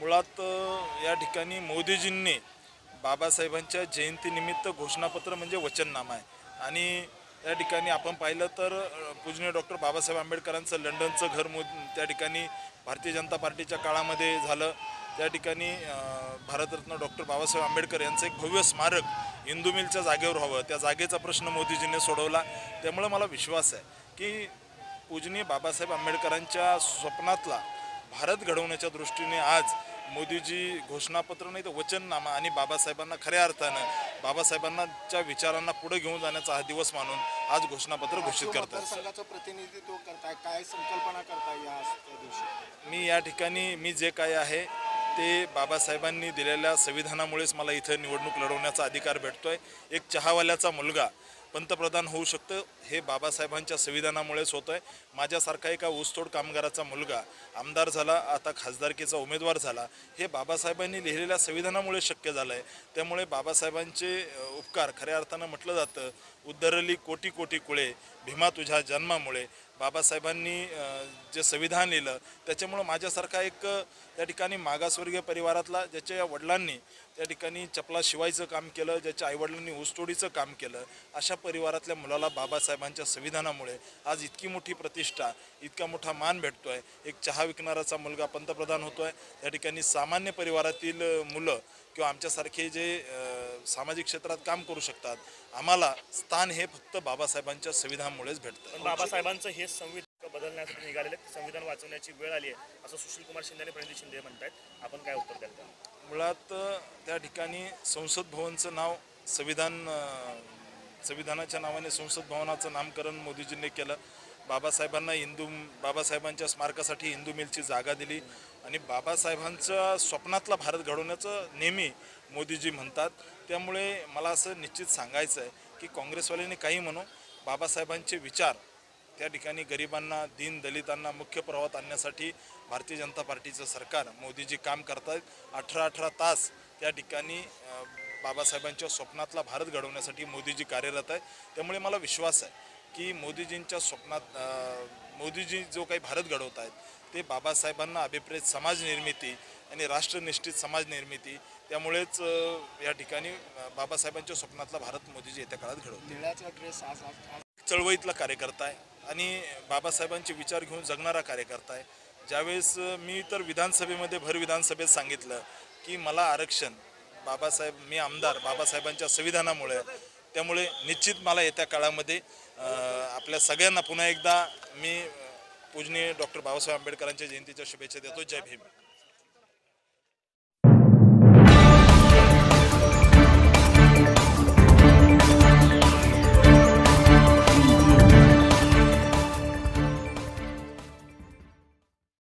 मुळात या ठिकाणी मोदीजींनी बाबासाहेबांच्या जयंतीनिमित्त घोषणापत्र म्हणजे वचननामा आहे. आणि या ठिकाणी आपण पाहिलं तर पूजनीय डॉक्टर बाबासाहेब आंबेडकरांचं लंडनचं घर मो त्या ठिकाणी भारतीय जनता पार्टीच्या काळामध्ये झालं. त्या ठिकाणी भारतरत्न डॉक्टर बाबासाहेब आंबेडकर यांचं एक भव्य स्मारक हिंदू मिलच्या जागेवर व्हावं. त्या जागेचा प्रश्न मोदीजींनी सोडवला. त्यामुळे मला विश्वास आहे की पूजनीय बाबासाहेब आंबेडकरांच्या स्वप्नातला भारत घडवण्याच्या दृष्टीने आज मोदीजी घोषणापत्र नाही तर वचननामा आणि बाबासाहेबांना खऱ्या अर्थानं बाबासाहेबांनाच्या विचारांना पुढे घेऊन जाण्याचा हा दिवस मानून आज घोषणापत्र घोषित करतात. प्रतिनिधित्व करताय. काय संकल्पना करताय या दिवशी? मी या ठिकाणी मी जे काय आहे ते बाबासाहेबांनी दिलेल्या संविधानामुळेच मला इथं निवडणूक लढवण्याचा अधिकार भेटतोय. एक चहावाल्याचा मुलगा पंतप्रधान होऊ शकतं हे बाबासाहेबांच्या संविधानामुळेच होतं आहे माझ्यासारखा एका ऊसतोड कामगाराचा मुलगा आमदार झाला आता खासदारकीचा उमेदवार झाला हे बाबासाहेबांनी लिहिलेल्या संविधानामुळे शक्य झालं आहे त्यामुळे बाबासाहेबांचे उपकार खऱ्या अर्थानं म्हटलं जातं. उद्धरली कोटी कोटी कुळे भीमा तुझ्या जन्मामुळे. बाबासाहेबांनी जे संविधान लिहिलं त्याच्यामुळं माझ्यासारखा एक त्या ठिकाणी मागासवर्गीय परिवारातला ज्याच्या वडिलांनी त्या ठिकाणी चपला शिवायचं काम केलं ज्याच्या आईवडिलांनी ऊसतोडीचं काम केलं अशा परिवारातल्या मुलाला बाबासाहेबांच्या संविधानामुळे आज इतकी मोठी प्रतिष्ठा इतका मोठा मान भेटतो आहे एक चहा विकणाराचा मुलगा पंतप्रधान होतो आहे त्या ठिकाणी सामान्य परिवारातील मुलं किंवा आमच्यासारखे जे सामाजिक क्षेत्रात काम करू शकतात. आम्हाला स्थान हे फक्त बाबासाहेबांच्या संविधानामुळेच भेटतं. बाबासाहेबांचं हे संविधान बदलण्यासाठी निघालेले संविधान वाचवण्याची वेळ आली आहे. असं सुशील कुमार शिंदे आणि प्रणिती शिंदे म्हणतायत. आपण काय उत्तर द्याल? मुळात त्या ठिकाणी संसद भवनचं नाव संविधान संविधानाच्या नावाने संसद भवनाचं नामकरण मोदीजींनी केलं. बाबासाहेबांना हिंदू बाबासाहेबांच्या स्मारकासाठी हिंदू मिलची जागा दिली आणि बाबासाहेबांच्या स्वप्नातला भारत घडवण्याचं नेहमी मोदीजी म्हणतात. त्यामुळे मला असं निश्चित सांगायचं आहे की काँग्रेसवाल्यांनी काही म्हणू बाबासाहेबांचे विचार त्या ठिकाणी गरिबांना दीन दलितांना मुख्य प्रवाहात आणण्यासाठी भारतीय जनता पार्टीचं सरकार मोदीजी काम करतात अठरा अठरा तास त्या ठिकाणी बाबासाहेबांच्या स्वप्नातला भारत घडवण्यासाठी मोदीजी कार्यरत आहे त्यामुळे मला विश्वास आहे की मोदीजींच्या स्वप्नात मोदीजी जो काही भारत घडवत आहेत ते बाबासाहेबांना अभिप्रेत समाज निर्मिती आणि राष्ट्रनिष्ठित समाज निर्मिती त्यामुळेच या ठिकाणी बाबासाहेबांच्या स्वप्नातला भारत मोदीजी येत्या काळात आज चळवळीतला कार्यकर्ता आहे आणि बाबासाहेबांचे विचार घेऊन जगणारा कार्यकर्ता आहे. ज्यावेळेस मी तर विधानसभेमध्ये भर विधानसभेत सांगितलं की मला आरक्षण बाबासाहेब मी आमदार बाबासाहेबांच्या संविधानामुळे. त्यामुळे निश्चित मला येत्या काळामध्ये आपल्या सगळ्यांना पुन्हा एकदा मी पूजनीय डॉक्टर बाबासाहेब आंबेडकरांच्या जयंतीच्या शुभेच्छा देतो. जय भीम.